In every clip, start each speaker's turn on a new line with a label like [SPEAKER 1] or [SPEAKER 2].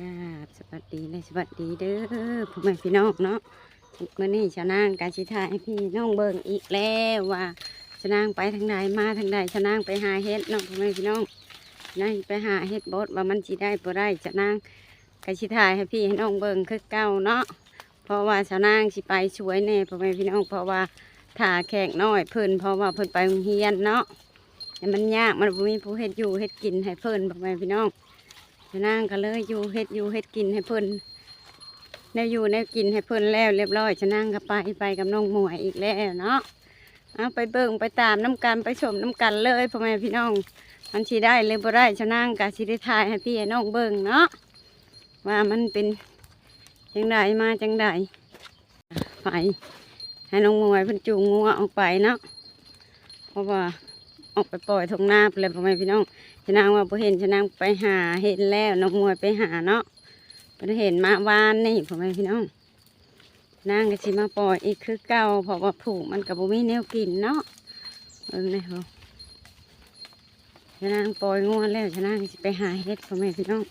[SPEAKER 1] กาบสวัสดีเลยสวัสดีเด้อพ่อแม่พี่น้องเนาะเมื่อนี้ชาวนางการชิทายพี่น้องเบิ่งอีกแล้วว่าชาวนางไปทางใดมาทางใดชาวนางไปหาเฮ็ดเน้องพ่อแม่พี่น้องชาวนางไปหาเฮ็ดบดว่ามันจีได้บ่ได้ชาวนางการชิทายให้พี่ให้น้องเบิ่งคือเก่าเนาะเพราะว่าชาวนางสิไปช่วยแน่พ่อแม่พี่น้องเพราะว่าถ่าแขกน้อยเพิ่นเพราะว่าเพิ่นไปโรงเรียนเนาะแต่มันยากมันมีผู้เฮ็ดอยู่เฮ็ดกินให้เพิ่นพ่อแม่พี่น้อง นางก็เลยอยู่เฮ็ดอยู่เฮ็ดกินให้เพิ่นแนวอยู่แนวกินให้เพิ่นแล้วเรียบร้อยชะนางก็ไปไปกับน้องหมวยอีกแล้วเนาะเอาไปเบิ่งไปตามน้ำกันไปชมน้ำกันเลยพ่อแม่พี่น้องมันชีได้เลยบ่ได้ชนางก็สิได้ทายให้พี่ให้น้องเบิ่งเนาะว่ามันเป็นจังไดมาจังไดไปให้น้องมวยเพิ่นจูงงัวออกไปเนาะเพราะว่า ออกไปปล่อยทงนาไปเลยพ่อแม่พี่น้องชนางว่าพอเห็นชนางไปหาเห็นแล้วน้องมวยไปหาเนาะไปเห็นมาวานนี่พ่อแม่พี่น้องนางก็สิมาปล่อยอีกคือเก่าเพราะว่าผูกมันกับบุ้มีแนวกินเนาะเออนี่เขาชนางปล่อยงวดแล้วชนางสิไปหาเห็ดพ่อแม่พี่น้อง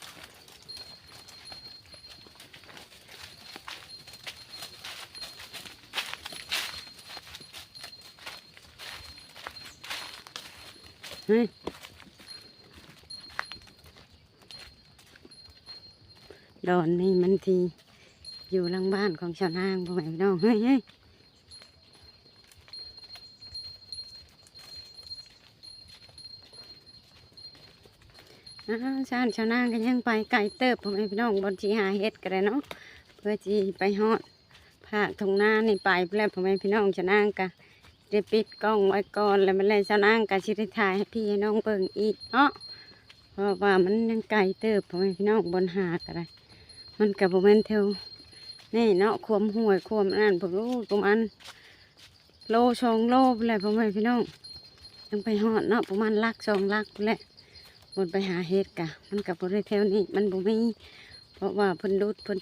[SPEAKER 1] เฮ้ยดอนนี่มันทีอยู่หลังบ้านของชาวนางพ่อแม่พี่น้องเฮ้ยเฮ้ยอ้าชาชาวนางก็ยังไปไกลเติบพ่อแม่พี่น้องบนจีหาเฮ็ดกันเลยเนาะเพื่อจีไปฮอดภาคทงนานี่ไปแล้วพ่อแม่พี่น้องชาวนางก็ ได้ปิดกล้องไว้ก่อนแล้วมันเลยชาวนางก็สิได้ถ่ายให้พี่ให้น้องเบิ่งอีกเนาะเพราะว่ามันยังไกลเติบพ่อแม่พี่น้องบนหาดอะไรมันกับประมาณเท่านี่เนาะควมห่วยควมนั่นผมรู้ประมาณโลสองโลไปแหละพ่อแม่พี่น้องยังไปหอดเนาะประมาณลักสองลักไปแหละบนไปหาเห็ดกะ มันกับบริเทวนี้มันบ่มีเพราะว่าเพิ่นรุดเพิ่น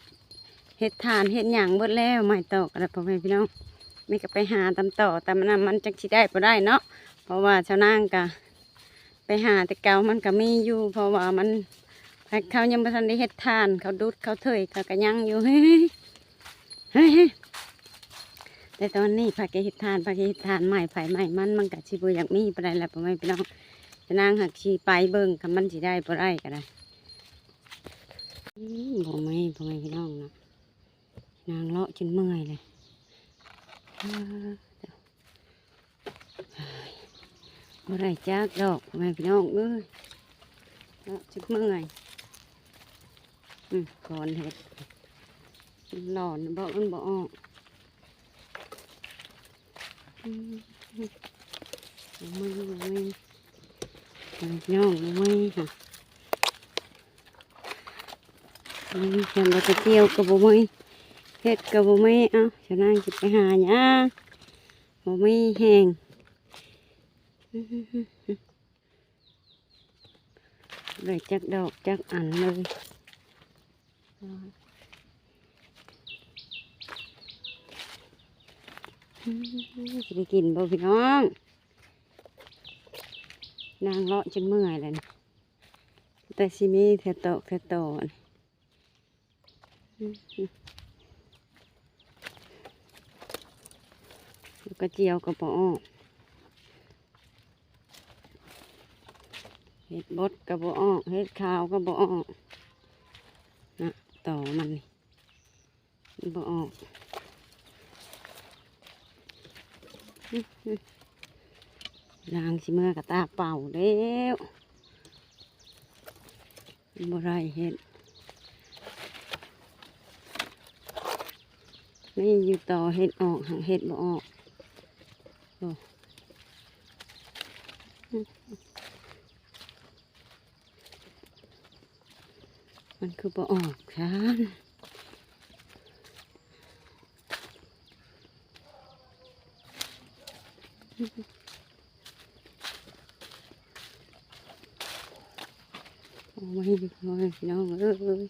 [SPEAKER 1] เห็ดทานเห็ดหยางเบิดแล้วไม่ตอกอะไรพ่อแม่พี่น้อง ไม่ก็ไปหาตามต่อแต่มันน่ะมันจังสิได้บ่ได้เนาะเพราะว่าชาวนางกะไปหาแต่เก่ามันก็มีอยู่ เพราะว่ามันเขายังไม่ทันได้เฮ็ดทาน เขาดูดเขาเถยเขาก็ยังอยู่เฮ้ยเฮ้ยแต่ตอนนี้พาแกเฮ็ดทานพาแกเฮ็ดทานใหม่ไผ่ใหม่มันมันก็สิบ่อยากมีปานใดแหละพ่อแม่พี่น้องจะนางหักชีไปเบิ่งคำมันสิได้บ่ได้ก็ได้อืมบ่แม่พ่อแม่พี่น้องเนาะนางเลาะจนเมื่อยเลย บ่ได้จักดอกพ่อแม่พี่น้องเอ้ยเลาะจนเมื่อยอืมก่อนเห็ดมันหลอนบอกมันบอกออกอืมบ่มือบ่มือบ่ย่องบ่มือค่ะมือฉันเราจะเที่ยวกับบ่มือ เห็ดกับบ่มือเอ้าฉันนั่งจิไปหาหยังบ่มือแห้งเลยจักดอกจักอันเลยจะได้กินบ่พี่น้องนางเลาะจนเมื่อยเลยแต่สิมีเทโตะเทโตน อื้อหือแล้วก็เจียวกระป๋อเห็ดบดกระป๋อเห็ดขาวกระป๋องนะต่อมันนี่บ่ออกอื้อหือนางสิเมื่อกระตาเป่าแล้วบ่ไรเห็ดนี่อยู่ต่อเห็ดออกหางเห็ดบ่ออกโอ้อื้อ มันคือบ่ออกฉันโอ้ไม่พอพี่น้องเอ้ย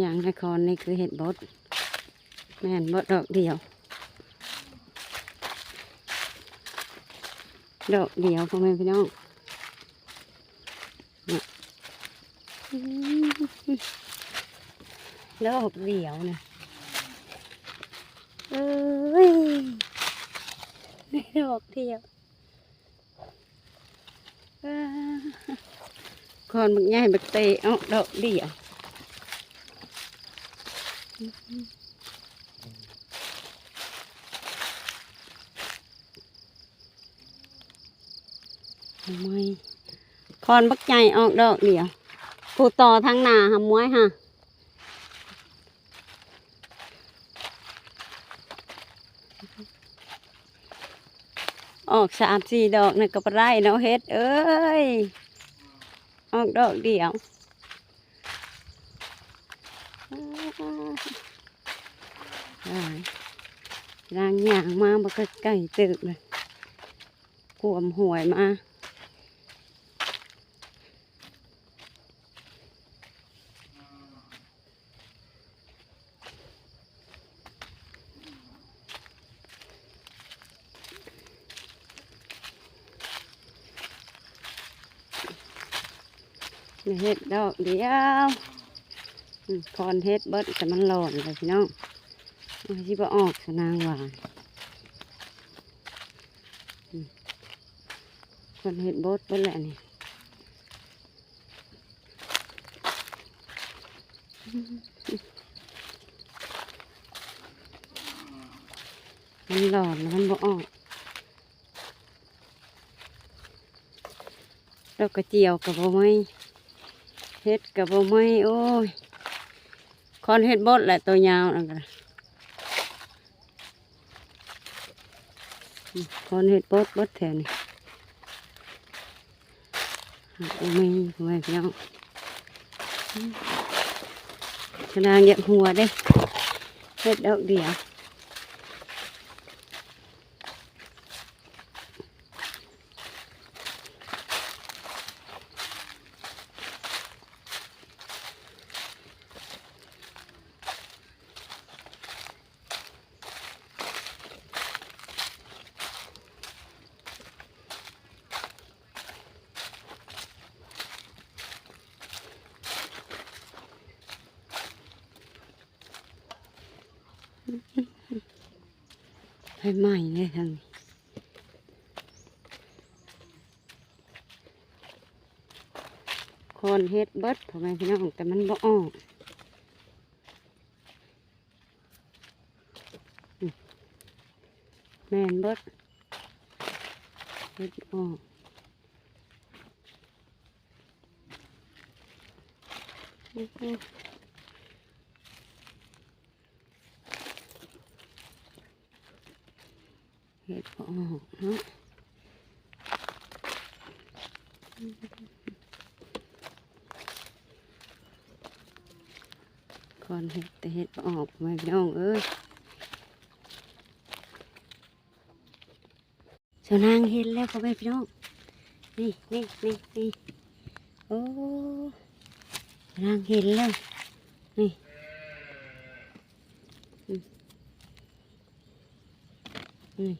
[SPEAKER 1] อย่างนครนี่คือเห็ดบด แม่นบดดอกเดียว ดอกเดียวพ่อแม่พี่น้องน่ะดอกเดียวนะเอ้ยดอกเดียวอ่าคอนบักใหญ่บักเตะเอาดอกเดียว ทำไมคอนบักใหญ่ออกดอกเดียวผูต่อทางหนาหำมวยฮะออกสามสี่ดอกนี่ก็บ่ได้เนาะเฮ็ด เอ้ย ออกดอกเดียวอ่าล้างยางมาบ่ก็ใกล้ตึกเลยขวมหวยมา เฮ็ดดอกเดียวคอนเฮ็ดเบิดแต่มันหลอนเลยพี่น้องชิบ่ออกสนางหวานคอนเฮ็ดบดเบิดแหละนี่มันหลอนมันบ่ออกดอกกระเจียวกับบ่ไม่ เฮ็ดกับบ่ไม่โอ้ยคอนเฮ็ดบดแหละตัวยาวนั่นก็อืมคอนเฮ็ดบดบดแถวนี้บ่ไม่บ่ไม่พี่น้องอืมกระดางเหยียบหัวเด้เฮ็ดดอกเดียว ไฟไหม้เลยทางนี้คนเฮ็ดเบิดพ่อแม่พี่น้องแต่มันบ่ออกแมนเบิดเฮ็ดออกอือหื ออกเนาะก่อนเห็ดแต่เห็ดออกไม่พี่น้องเอ้ยสาวนางเห็นแล้วพ่อแม่พี่น้อง นี่นี่นี่นี่โอ้สาวนางเห็นแล้ว นี่นี่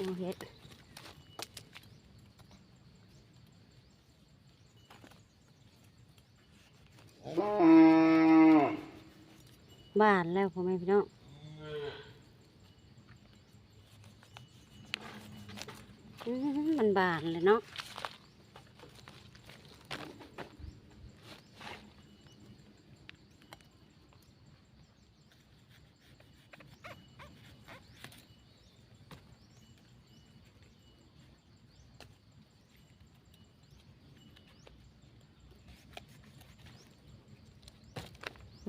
[SPEAKER 1] นี่สิเอาเห็ดบ้านแล้วพ่อแม่พี่น้องมันบานเลยเนาะ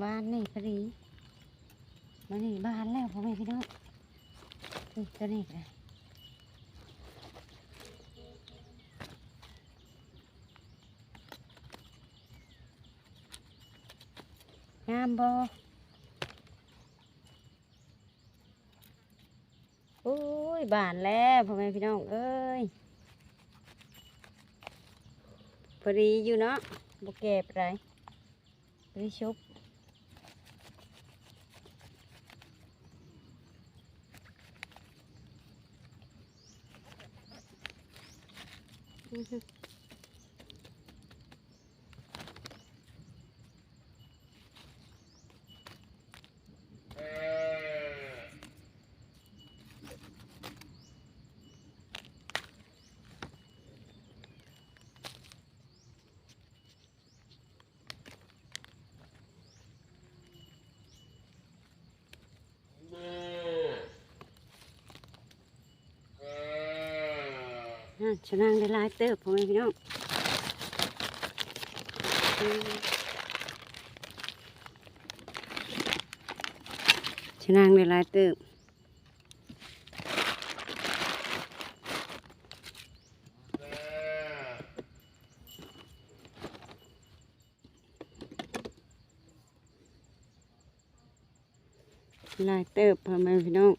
[SPEAKER 1] บ้านนี่พอดีมานี่บ้านแล้วพ่อแม่พี่น้องนี่ตัวนี้เลยงามบอโอ้ยบานแล้วพ่อแม่พี่น้องเอ้ยพอดีอยู่เนาะบกแก่ปานไรพอดีชุบ อื้อ หืออะชะนางได้หลายเติบพ่อแม่พี่น้องอืมชะนางได้หลายเติบหลายเติบพ่อแม่พี่น้อง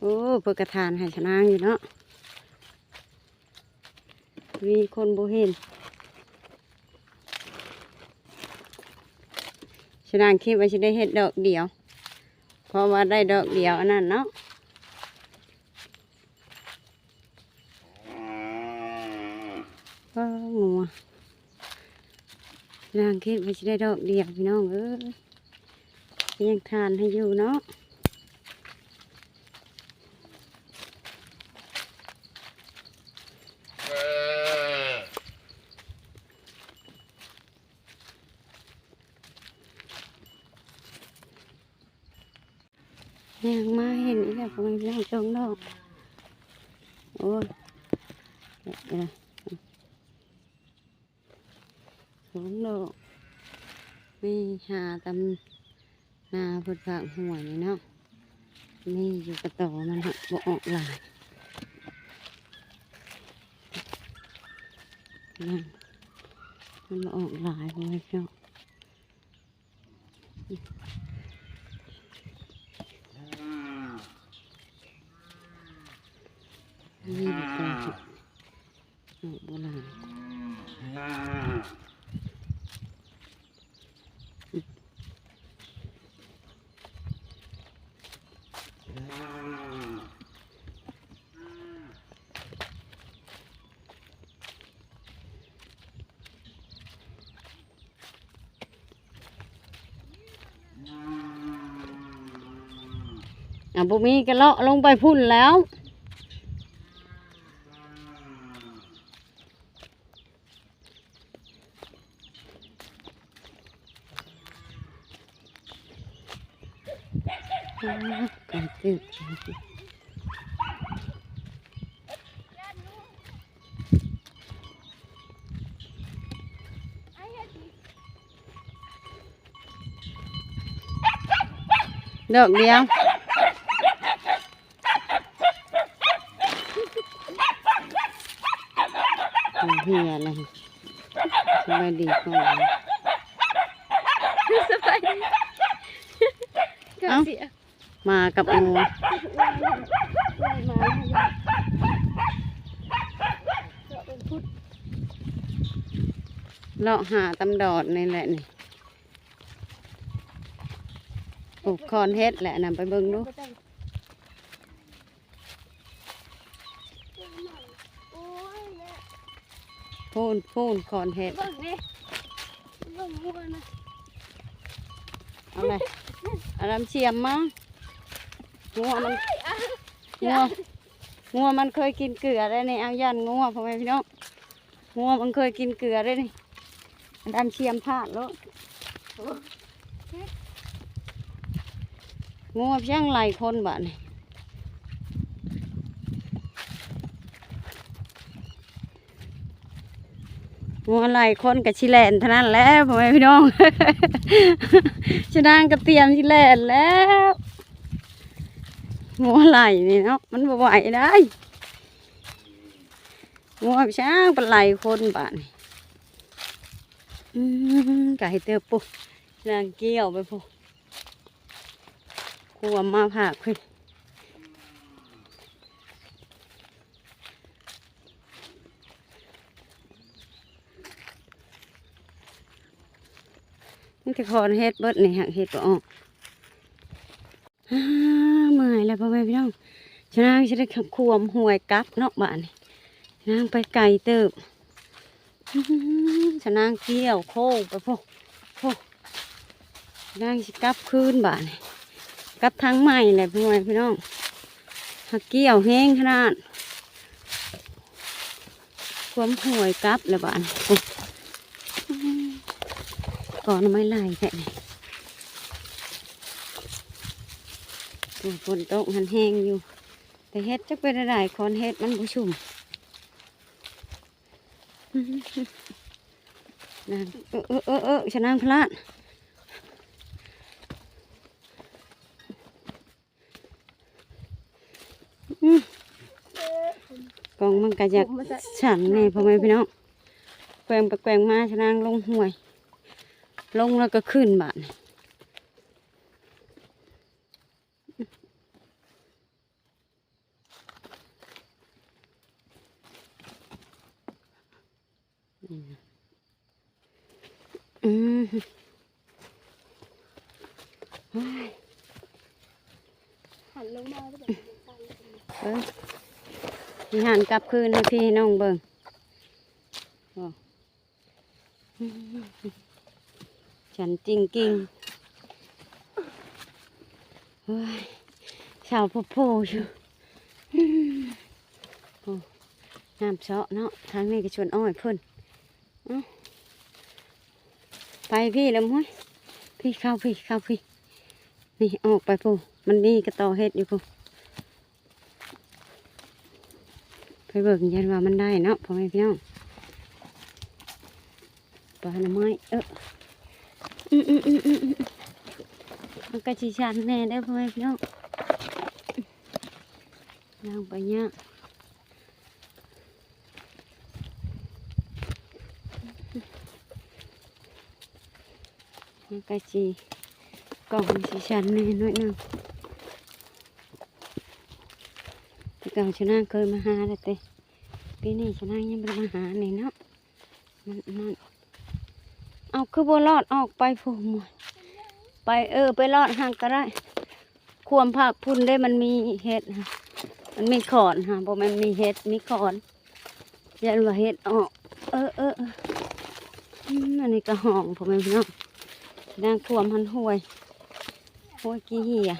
[SPEAKER 1] โอ้เปิดกระทานให้ชะนางอยู่เนาะ มีคนบ่เห็นฉันคิดว่าจะได้เห็ดดอกเดียว เพราะว่าได้ดอกเดียวอันนั้นเนาะก็งัวฉะนั้นคิดว่าจะได้ดอกเดียวพี่น้องเอ้ยยังทานให้อยู่เนาะ ยังมา เห็นอีกแล้วผมไม่ได้จงดอกโอ้ยเดี๋ยวเดี๋ยวสองดอกนี่หาตำนาพุทธะหัวนี่เนาะนี่อยู่กระต่อมันหักบ่ออกหลายนั่นมันบ่ออกหลายเลยเนาะ นี่ดีกว่าหนูโบราณอะ บุมีกระเลาะลงไปพุ่นแล้วกันตึกดอกเดียว ฮียอะไรสบายดีก่อน
[SPEAKER 2] สบายดี
[SPEAKER 1] เอ้า
[SPEAKER 2] เสีย
[SPEAKER 1] มากับงู
[SPEAKER 2] ไล่มาเราเป็นพุทธ
[SPEAKER 1] เลาะหาตำดอดนี่แหละนี่ปลูกคอนเฮ็ดแหละนำไปเบิ่งดู
[SPEAKER 2] ก็ต้องโอ้ยแม่
[SPEAKER 1] พูนพูนคอนเฮด
[SPEAKER 2] เบิ่งนี่เบิ่งมัวนะ
[SPEAKER 1] เอาเลยเอาน้ำเชียมมางัวมันงัวงัวมันเคยกินเกลือได้นี่เอายันงัวพ่อแม่พี่น้องงัวมันเคยกินเกลือได้นี่อาน้ำเชียมพลาดแล้วงัวเพียงไหลคนบ้านี่ งัวไหลคนกับชิแลนเท่านั้นแล้วพ่อแม่พี่น้องชนางก็เตรียมชิแลนแล้วงัวไหลนี่เนาะมันบ่ไหวได้งัวช้างเป็นไหลคนบ้านไก่เตือปุ๊นางเกี่ยวไปปุ๊ครัวมาผ่าคุย นี่ที่คอนเฮ็ดเบิดนี่หักเฮ็ดบ่ออกเมื่อยแล้วพ่อแม่พี่น้องชนางจะได้ควมห่วยกลับเนาะบ้านนี่ชนางไปไกลเติบอื้อหือชนางเกี่ยวโค้งไปพวกพวกชนางสิกลับคืนบ้านกลับทางใหม่เลยพ่อแม่พี่น้องหักเกี่ยวแห้งขนาดควมห่วยกลับแล้วบ้าน โอ้ก่อนไม่ไล่แค่นี้โอ้ฝนตกหันแห้งอยู่ แต่เฮ็ดจะเป็นอะไรคอนเฮ็ดมันผู้ชุ่มนั่นเออเออเออเออชนะพลาดกองมันก็อยากฉันนี่พ่อแม่พี่น้องแกว่งไปแกว่งมาชนะลงห่วย ลงแล้วก็ขึ้นบาดนี่อืม
[SPEAKER 2] หันลงมาก็แบบเป็นตัน
[SPEAKER 1] เอ้ยมีหันกลับคืนให้พี่น้องเบิ่งอ้อืม ฉันจริงจริงๆเฮ้ยชาวพ่อโพอยู่อืมโอ้น้ำเชาะเนาะทางนี้ก็ชวนอ้อยเพิ่นเอ้าไปพี่แล้วมั้ยพี่เข้าพี่เข้าพี่ นี่ออกไปพูมันนี่ก็ต่อเฮ็ดอยู่พูไปเบิกยันว่ามันได้เนาะพ่อแม่พี่น้องปลาหน่อไม้เออ มันก็ชีชันแน่ได้พ่อแม่พี่น้องย่างไปเนี่ยมันก็ชีกล่องชีชันแน่น้อยนึงแต่เก่าชนะเคยมาหาแต่ปีนี้ชนะยังไม่มาหาเลยเนาะมันนั่น เอาคือบัวรอดออกไปผูหมไปเออ ไปรอดห่างก็ได้ ความภาคพุ่นได้มันมีเห็ดค่ะมันมีขอนค่ะเพราะมันมีเห็ดมีขอนยันว่าเห็ดออก เออเอออืมในนี้ก็ห้องผมเองพี่น้องนางความหันห้วยห้วยกี่เหีย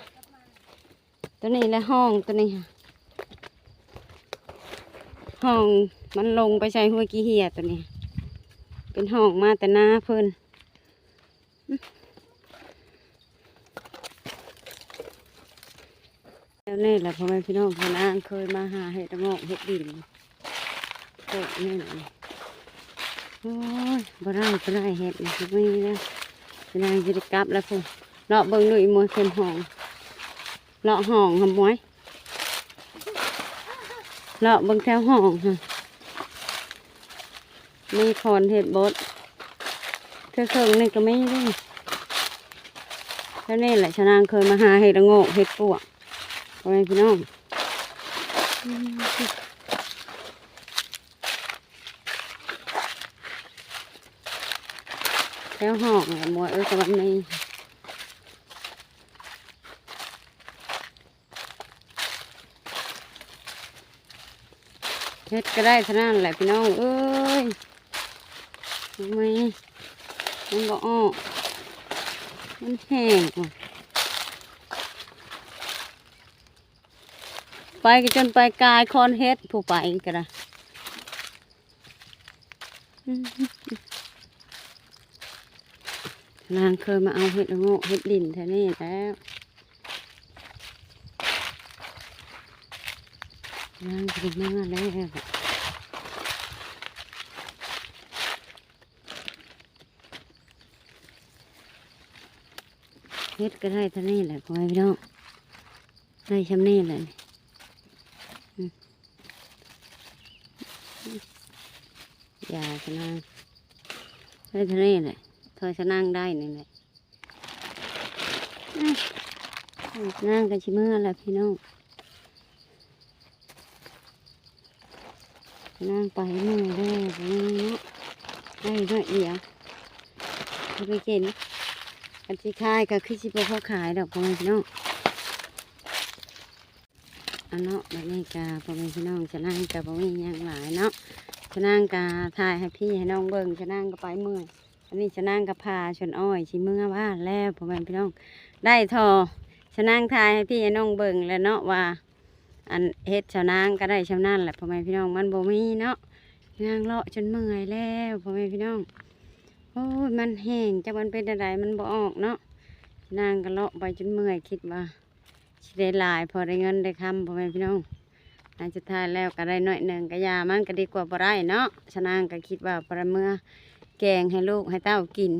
[SPEAKER 1] ตัวนี้แหละห้องตัวนี้ค่ะห้องมันลงไปใช้ห้วยกี่เหียตัวนี้ เป็นห้องมาแต่หน้าเพิ่นแล้วนี่แหละพ่อแม่พี่น้องพนางเคยมาหาเห็ดงอกเห็ดดินโตนี่แหละโอ้ยบ่ได้บ่ได้เห็ดนี่คือไม่นะพนางจะได้กลับแล้วพุ่นเลาะเบิ่งดูอีมวยเข็มห้องเลาะห้องหำมวยเลาะเบิ่งแถวห้องค่ะ มีคอนเห็ดบดเธอเคิงนี่ก็ไม่ได้แล้วนี่แหละชนางเคยมาหาเห็ดงอกเห็ดปวกพ่อแม่พี่น้องแล้วห้องอะหมวยเอ้ยสวัสดีเฮ็ดก็ได้เท่านั้นแหละพี่น้อง เอ้ย ทำไมมันก็ออกมันแห้งอะไปก็จนไปกายคอนเฮ็ดผู้ไปก็ได้นางเคยมาเอาเห็ดละโง่เห็ดดินแท่นี้แล้วนางกินมาแล้ว ฮ็ดก็ได้ท่านี้แหละพ่อพี่น้องได้ชำนี้แหละอย่าชนะได้ท่านี้แหละเธอชนะได้นี่แหละนั่งกันชิมือแหละพี่น้องนั่งไปมือได้ไปเนาะได้ด้วยเดียวไปกิน กันที่ขายก็คือสิบ่พอขายดอกพ่อแม่พี่น้องอันเนาะแบบนี้กาพ่อแม่พี่น้องจะนั่งกับบ่มีหยังหลายเนาะจะนั่งกาถ่ายให้พี่ให้น้องเบิ่งจะนั่งก็ไปเมื่อยอันนี้จะนั่งกับพาชนอ้อยชิเมื่อบ้าแล้วพ่อแม่พี่น้อง ได้ทอจะนั่งถ่ายให้พี่ให้น้องเบิ่งแล้วเนาะว่า อันเฮ็ดชาวนางก็ได้ชาวนั่นแหละพ่อแม่พี่น้องมันบ่มีเนาะนางเลาะจนเมื่อยแล้วพ่อแม่พี่น้อง อ้ยมันแห้งจะมันเป็นอะไรมันบ่ออกเนาะนางก็เลาะไปจนเมื่อยคิดว่าสิได้หลายพอได้เงินได้คำพ่อแม่พี่น้องอันสุดท้ายแล้วก็ได้หน้อยหนึ่งก็ยามันก็ดีกว่าบ่ได้เนาะชะนางก็คิดว่าประเมื่อแกงให้ลูกให้เต้ากิน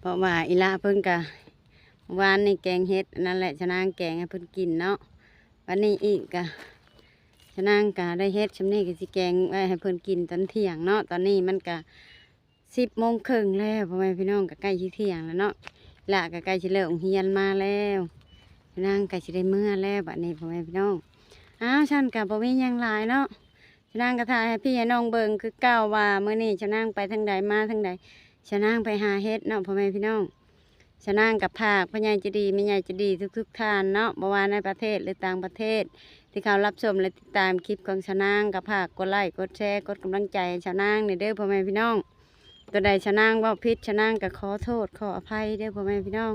[SPEAKER 1] เพราะว่าอีละเพิ่นก็วานในแกงเฮ็ดนั่นแหละชะนางแกงให้เพิ่นกินเนาะวันนี้อีกก็ชะนางก็ได้เฮ็ดชำนี้ก็สิแกงไว้ให้เพิ่นกินตอนเที่ยงเนาะตอนนี้มันก็ สิบโมงครึ่งแล้วพ่อแม่พี่น้องก็ใกล้ชิเที่ยงแล้วเนาะละก็ใกล้ชิเลิกโรงเฮียนมาแล้วนางใกล้ชิได้เมื่อแล้วบัดนี้พ่อแม่พี่น้องอ้าวฉันกับบ่มียังหลายเนาะชนางก็ถ่าให้พี่ให้น้องเบิงคือเก้าว่าเมื่อนี้ชนางไปทางใดมาทางใดชนางไปหาเฮ็ดเนาะพ่อแม่พี่น้องชนางกับภาคพ่อใหญ่จะดีแม่ใหญ่จะดีทุกๆท่านเนาะบ่ว่าในประเทศหรือต่างประเทศ ที่เขารับชมและติดตามคลิปของชนางกับภาคกดไลค์กดแชร์กดกำลังใจให้ชนางในเด้อพ่อแม่พี่น้อง ตัวใดชะนางว่าพิษชะนางก็ขอโทษขออภัยเด้อพ่อแม่พี่น้อง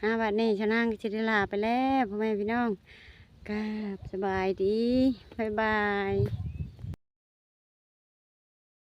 [SPEAKER 1] ฮาวันนี้ชะนางก็จะได้ลาไปแล้วพ่อแม่พี่น้องกราบสบายดีบ๊ายบาย